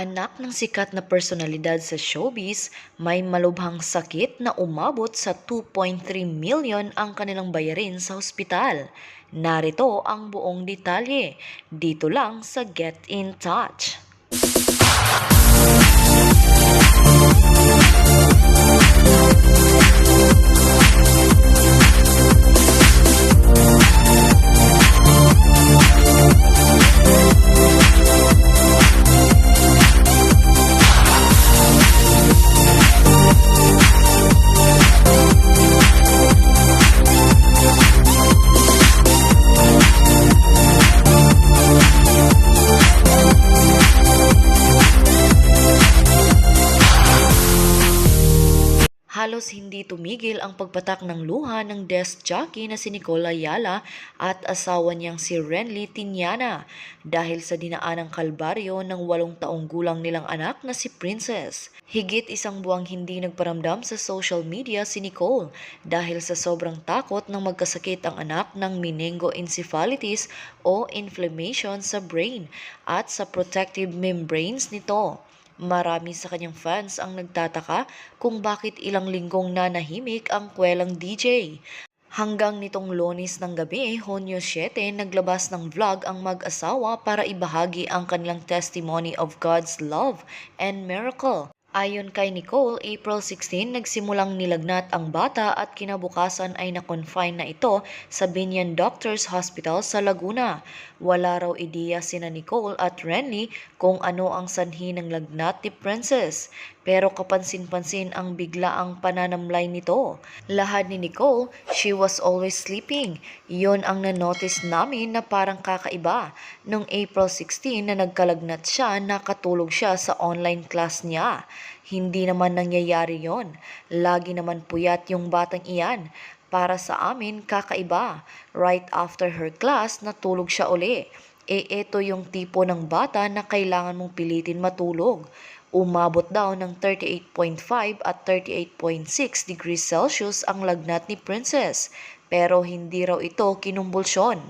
Anak ng sikat na personalidad sa showbiz, may malubhang sakit na umabot sa 2.3 million ang kanilang bayarin sa ospital. Narito ang buong detalye dito lang sa Get in Touch. Halos hindi tumigil ang pagpatak ng luha ng desk jockey na si Nicole Ayala at asawa niyang si Renly Tignana dahil sa dinaanang kalbaryo ng walong taong gulang nilang anak na si Princess. Higit isang buwang hindi nagparamdam sa social media si Nicole dahil sa sobrang takot ng magkasakit ang anak ng meningoencephalitis o inflammation sa brain at sa protective membranes nito. Marami sa kanyang fans ang nagtataka kung bakit ilang linggong nanahimik ang kwelang DJ. Hanggang nitong lonis ng gabi, Hunyo 7, naglabas ng vlog ang mag-asawa para ibahagi ang kanilang testimony of God's love and miracle. Ayon kay Nicole, April 16 nagsimulang nilagnat ang bata at kinabukasan ay na-confine na ito sa Binyan Doctors Hospital sa Laguna. Wala raw ideya sina Nicole at Renly kung ano ang sanhi ng lagnat ni Princess. Pero kapansin-pansin ang biglaang pananamlay nito. Lahad ni Nicole, she was always sleeping. Yon ang nanotice namin na parang kakaiba. Noong April 16 na nagkalagnat siya, nakatulog siya sa online class niya. Hindi naman nangyayari yon. Lagi naman puyat yung batang iyan. Para sa amin, kakaiba. Right after her class, natulog siya uli. E eto yung tipo ng bata na kailangan mong pilitin matulog. Umabot daw ng 38.5 at 38.6 degrees Celsius ang lagnat ni Princess, pero hindi raw ito kinumbulsyon.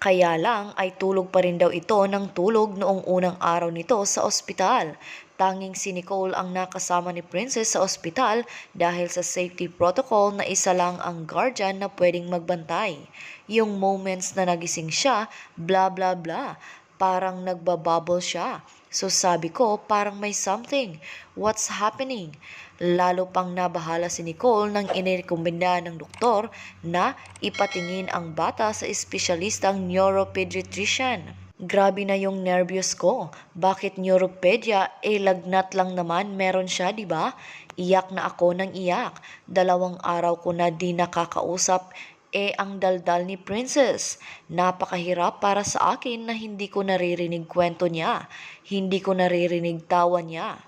Kaya lang ay tulog pa rin daw ito ng tulog noong unang araw nito sa ospital. Tanging si Nicole ang nakasama ni Princess sa ospital dahil sa safety protocol na isa lang ang guardian na pwedeng magbantay. Yung moments na nagising siya, bla bla bla, parang nagbabubble siya. So sabi ko, parang may something. What's happening? Lalo pang nabahala si Nicole nang inirekomenda ng doktor na ipatingin ang bata sa espesyalistang neuropediatrician. Grabe na yung nervyos ko. Bakit neuropedia? Eh, lagnat lang naman. Meron siya, di ba? Iyak na ako ng iyak. Dalawang araw ko na di nakakausap eh ang daldal ni Princess. Napakahirap para sa akin na hindi ko naririnig kwento niya. Hindi ko naririnig tawa niya.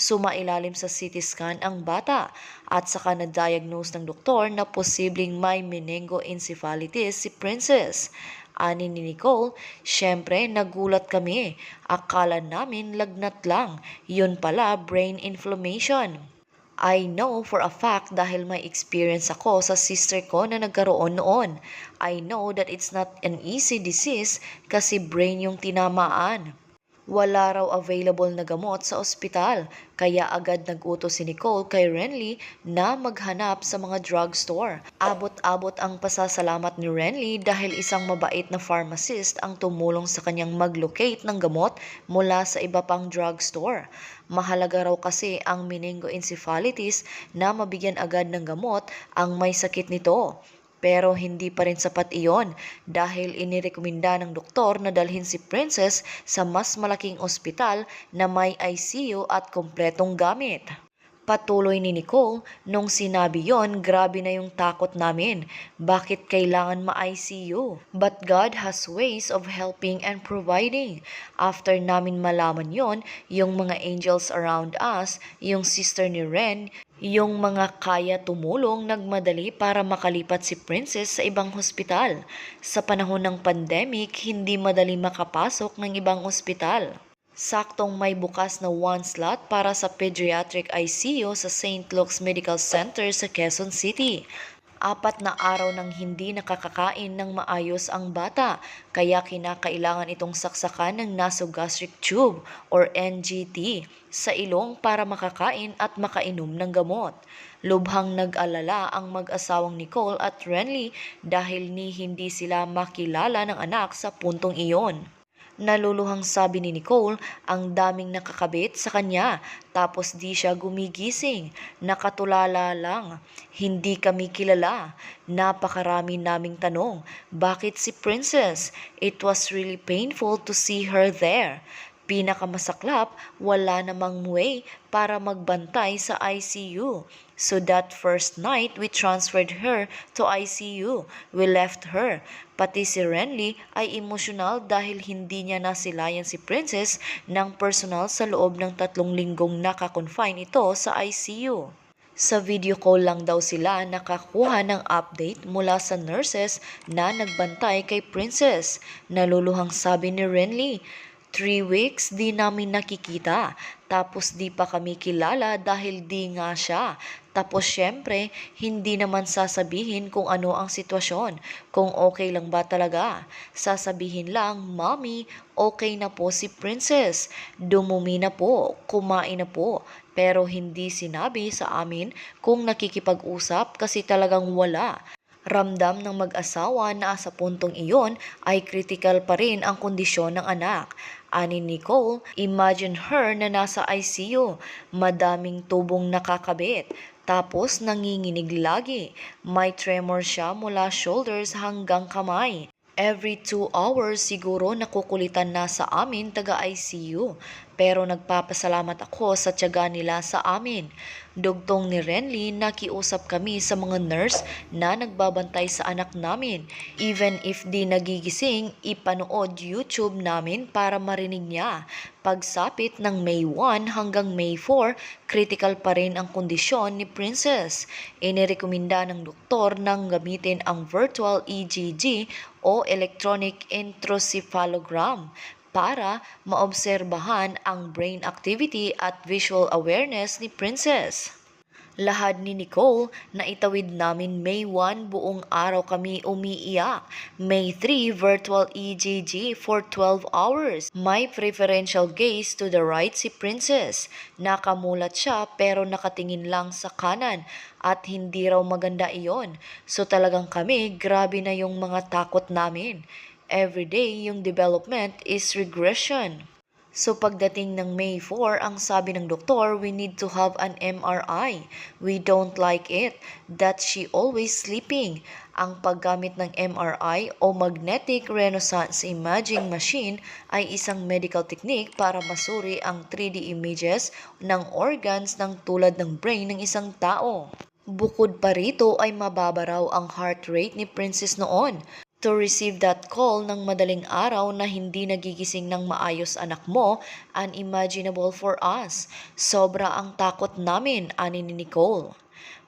Sumailalim sa CT scan ang bata at saka na-diagnose ng doktor na posibleng may meningoencephalitis si Princess. Ani ni Nicole, syempre nagulat kami. Akala namin lagnat lang. Yun pala brain inflammation. I know for a fact dahil may experience ako sa sister ko na nagkaroon noon. I know that it's not an easy disease kasi brain yung tinamaan. Wala raw available na gamot sa ospital, kaya agad nag-utos si Nicole kay Renly na maghanap sa mga drugstore. Abot-abot ang pasasalamat ni Renly dahil isang mabait na pharmacist ang tumulong sa kanyang mag-locate ng gamot mula sa iba pang drugstore. Mahalaga raw kasi ang meningoencephalitis na mabigyan agad ng gamot ang may sakit nito. Pero hindi pa rin sapat iyon dahil inirekomenda ng doktor na dalhin si Princess sa mas malaking ospital na may ICU at kompletong gamit. Patuloy ni Nicole, nung sinabi yon, grabe na yung takot namin. Bakit kailangan ma-ICU? But God has ways of helping and providing. After namin malaman yon, yung mga angels around us, yung sister ni Ren, yung mga kaya tumulong nagmadali para makalipat si Princess sa ibang hospital. Sa panahon ng pandemic, hindi madali makapasok ng ibang ospital. Saktong may bukas na one slot para sa pediatric ICU sa St. Luke's Medical Center sa Quezon City. Apat na araw nang hindi nakakakain ng maayos ang bata, kaya kinakailangan itong saksakan ng nasogastric tube or NGT sa ilong para makakain at makainom ng gamot. Lubhang nag-alala ang mag-asawang Nicole at Renly dahil ni hindi sila makilala ng anak sa puntong iyon. Naluluhang sabi ni Nicole, ang daming nakakabit sa kanya, tapos di siya gumigising. Nakatulala lang. Hindi kami kilala. Napakarami naming tanong. Bakit si Princess? It was really painful to see her there. Pinakamasaklap, wala namang way para magbantay sa ICU. So that first night, we transferred her to ICU. We left her. Pati si Renly ay emosyonal dahil hindi niya nasilayan si Princess ng personal sa loob ng tatlong linggong nakakonfine ito sa ICU. Sa video call lang daw sila nakakuha ng update mula sa nurses na nagbantay kay Princess. Naluluhang sabi ni Renly, Three weeks di namin nakikita. Tapos di pa kami kilala dahil di nga siya. Tapos syempre, hindi naman sasabihin kung ano ang sitwasyon. Kung okay lang ba talaga. Sasabihin lang, Mommy, okay na po si Princess. Dumumi na po, kumain na po. Pero hindi sinabi sa amin kung nakikipag-usap kasi talagang wala. Ramdam ng mag-asawa na sa puntong iyon ay critical pa rin ang kondisyon ng anak. Ani Nicole, imagine her na nasa ICU, madaming tubong nakakabit, tapos nanginginig lagi. May tremor siya mula shoulders hanggang kamay. Every two hours siguro nakukulitan na sa amin taga-ICU. Pero nagpapasalamat ako sa tiyaga nila sa amin. Dugtong ni Renly, nakiusap kami sa mga nurse na nagbabantay sa anak namin. Even if di nagigising, ipanood YouTube namin para marinig niya. Pagsapit ng May 1 hanggang May 4, critical pa rin ang kondisyon ni Princess. Inirekomenda ng doktor nang gamitin ang virtual EGG o electronic enterocephalogram para maobserbahan ang brain activity at visual awareness ni Princess. Lahad ni Nicole na itawid namin May 1 buong araw kami umiiyak. May 3 virtual EGG for 12 hours. May preferential gaze to the right si Princess. Nakamulat siya pero nakatingin lang sa kanan at hindi raw maganda iyon. So talagang kami grabe na yung mga takot namin. Everyday yung development is regression. So pagdating ng May 4, ang sabi ng doktor, we need to have an MRI. We don't like it that she always sleeping. Ang paggamit ng MRI o Magnetic Resonance Imaging Machine ay isang medical technique para masuri ang 3D images ng organs ng tulad ng brain ng isang tao. Bukod pa rito ay mababaraw ang heart rate ni Princess noon. To receive that call ng madaling araw na hindi nagigising ng maayos anak mo, unimaginable for us. Sobra ang takot namin, ani ni Nicole.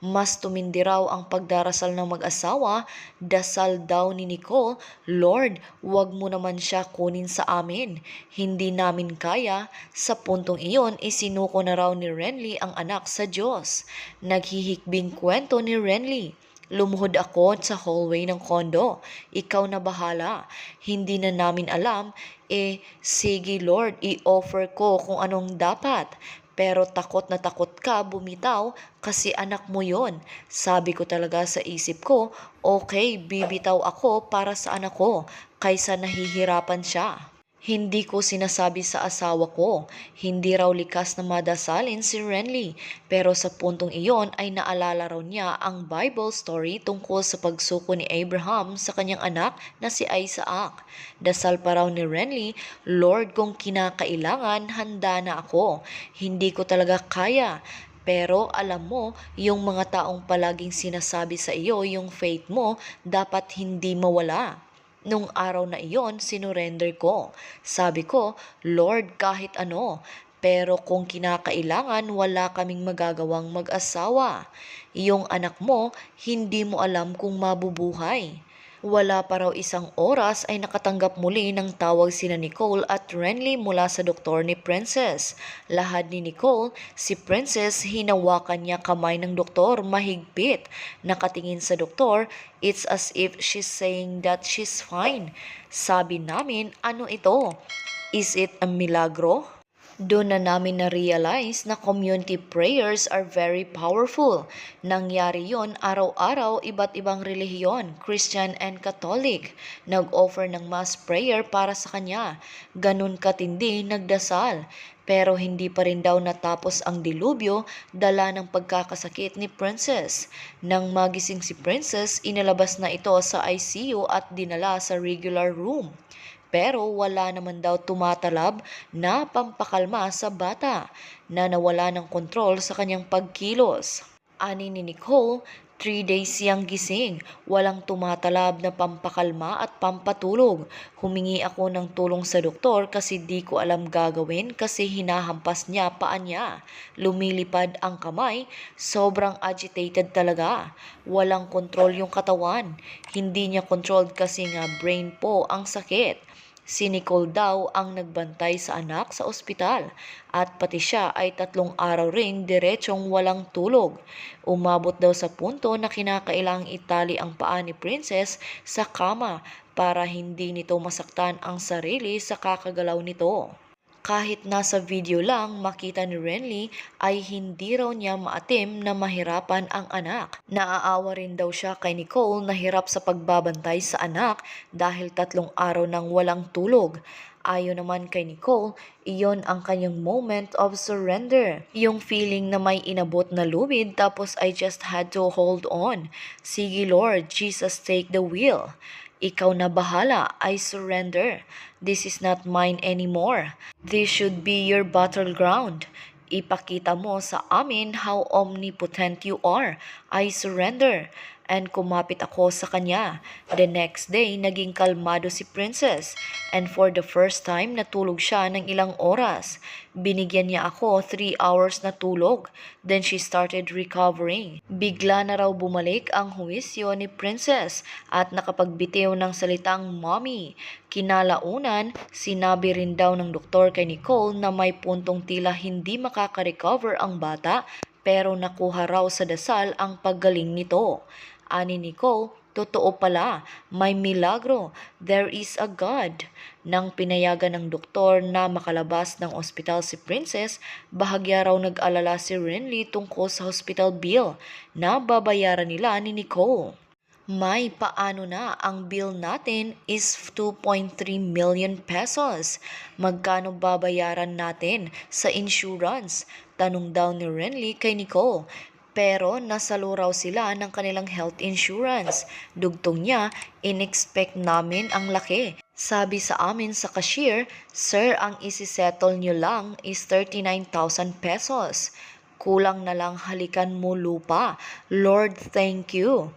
Mas tumindi raw ang pagdarasal ng mag-asawa, dasal daw ni Nicole, Lord, wag mo naman siya kunin sa amin. Hindi namin kaya. Sa puntong iyon, isinuko na raw ni Renly ang anak sa Diyos. Naghihikbing kwento ni Renly. Lumuhod ako sa hallway ng kondo. Ikaw na bahala. Hindi na namin alam. Eh, sige Lord, i-offer ko kung anong dapat. Pero takot na takot ka bumitaw kasi anak mo yon. Sabi ko talaga sa isip ko, okay, bibitaw ako para sa anak ko kaysa nahihirapan siya. Hindi ko sinasabi sa asawa ko, hindi raw likas na madasalin si Renly, pero sa puntong iyon ay naalala raw niya ang Bible story tungkol sa pagsuko ni Abraham sa kanyang anak na si Isaac. Dasal pa raw ni Renly, Lord kung kinakailangan, handa na ako. Hindi ko talaga kaya. Pero alam mo, yung mga taong palaging sinasabi sa iyo yung faith mo, dapat hindi mawala. Nung araw na iyon, sinurrender ko. Sabi ko, Lord, kahit ano, pero kung kinakailangan, wala kaming magagawang mag-asawa. Yung anak mo, hindi mo alam kung mabubuhay. Wala pa raw isang oras ay nakatanggap muli ng tawag sina Nicole at Renly mula sa doktor ni Princess. Lahad ni Nicole, si Princess hinawakan niya kamay ng doktor mahigpit. Nakatingin sa doktor, it's as if she's saying that she's fine. Sabi namin, ano ito? Is it a milagro? Doon na namin na-realize na community prayers are very powerful. Nangyari yon araw-araw iba't ibang relihiyon, Christian and Catholic. Nag-offer ng mass prayer para sa kanya. Ganun katindi nagdasal. Pero hindi pa rin daw natapos ang dilubyo dala ng pagkakasakit ni Princess. Nang magising si Princess, inalabas na ito sa ICU at dinala sa regular room. Pero wala naman daw tumatalab na pampakalma sa bata na nawala ng kontrol sa kanyang pagkilos. Ani ni Nicole, three days siyang gising, walang tumatalab na pampakalma at pampatulog. Humingi ako ng tulong sa doktor kasi di ko alam gagawin kasi hinahampas niya paan niya. Lumilipad ang kamay, sobrang agitated talaga. Walang kontrol yung katawan. Hindi niya controlled kasi nga brain po ang sakit. Si Nicole daw ang nagbantay sa anak sa ospital at pati siya ay tatlong araw ring diretsong walang tulog. Umabot daw sa punto na kinakailang itali ang paa ni Princess sa kama para hindi nito masaktan ang sarili sa kakagalaw nito. Kahit nasa video lang makita ni Renly ay hindi raw niya maatim na mahirapan ang anak. Naaawa rin daw siya kay Nicole na hirap sa pagbabantay sa anak dahil tatlong araw nang walang tulog. Ayon naman kay Nicole, iyon ang kanyang moment of surrender. Yung feeling na may inabot na lubid tapos I just had to hold on. Sige Lord, Jesus take the wheel. Ikaw na bahala, I surrender. This is not mine anymore. This should be your battleground. Ipakita mo sa amin how omnipotent you are. I surrender. And kumapit ako sa kanya. The next day, naging kalmado si Princess. And for the first time, natulog siya ng ilang oras. Binigyan niya ako 3 hours na tulog. Then she started recovering. Bigla na raw bumalik ang huwisyo ni Princess at nakapagbitiw ng salitang mommy. Kinalaunan, sinabi rin daw ng doktor kay Nicole na may puntong tila hindi makaka-recover ang bata pero nakuha raw sa dasal ang paggaling nito. Ani Nicole, totoo pala, may milagro, there is a God. Nang pinayagan ng doktor na makalabas ng ospital si Princess, bahagya raw nag-alala si Renly tungkol sa hospital bill na babayaran nila ni Nicole. May paano na ang bill natin is 2.3 million pesos. Magkano babayaran natin sa insurance? Tanong daw ni Renly kay Nicole. Pero nasalo raw sila ng kanilang health insurance. Dugtong niya, in-expect namin ang laki. Sabi sa amin sa cashier, Sir, ang isi-settle nyo lang is 39,000 pesos. Kulang na lang halikan mo lupa. Lord, thank you.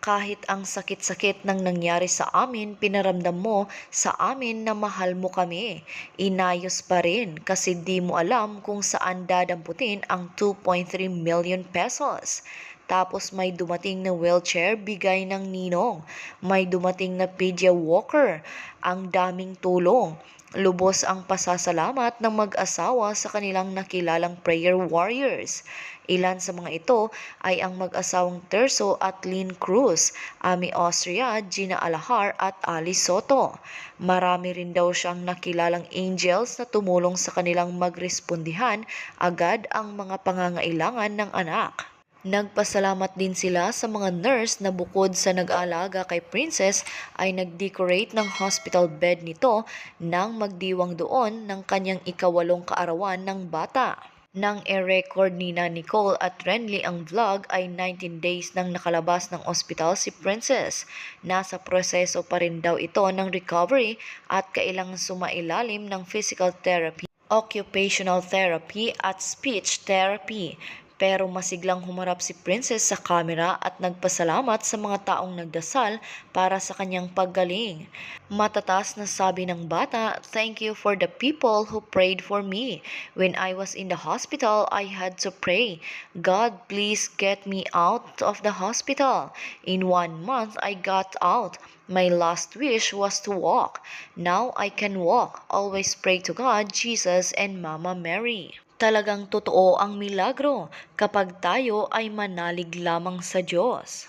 Kahit ang sakit-sakit ng nangyari sa amin, pinaramdam mo sa amin na mahal mo kami. Inayos pa rin kasi di mo alam kung saan dadamputin ang 2.3 million pesos. Tapos may dumating na wheelchair bigay ng ninong. May dumating na pedya walker. Ang daming tulong. Lubos ang pasasalamat ng mag-asawa sa kanilang nakilalang prayer warriors. Ilan sa mga ito ay ang mag-asawang Terso at Lynn Cruz, Ami Austria, Gina Alahar at Ali Soto. Marami rin daw siyang nakilalang angels na tumulong sa kanilang magrespondihan agad ang mga pangangailangan ng anak. Nagpasalamat din sila sa mga nurse na bukod sa nag-aalaga kay Princess ay nag-decorate ng hospital bed nito nang magdiwang doon ng kanyang ikawalong kaarawan ng bata. Nang e-record ni na Nicole at Renly ang vlog ay 19 days nang nakalabas ng ospital si Princess. Nasa proseso pa rin daw ito ng recovery at kailangang sumailalim ng physical therapy, occupational therapy at speech therapy. Pero masiglang humarap si Princess sa camera at nagpasalamat sa mga taong nagdasal para sa kanyang paggaling. Matatas na sabi ng bata, Thank you for the people who prayed for me. When I was in the hospital, I had to pray, God please get me out of the hospital. In one month, I got out. My last wish was to walk. Now I can walk. Always pray to God, Jesus, and Mama Mary. Talagang totoo ang milagro kapag tayo ay manalig lamang sa Diyos.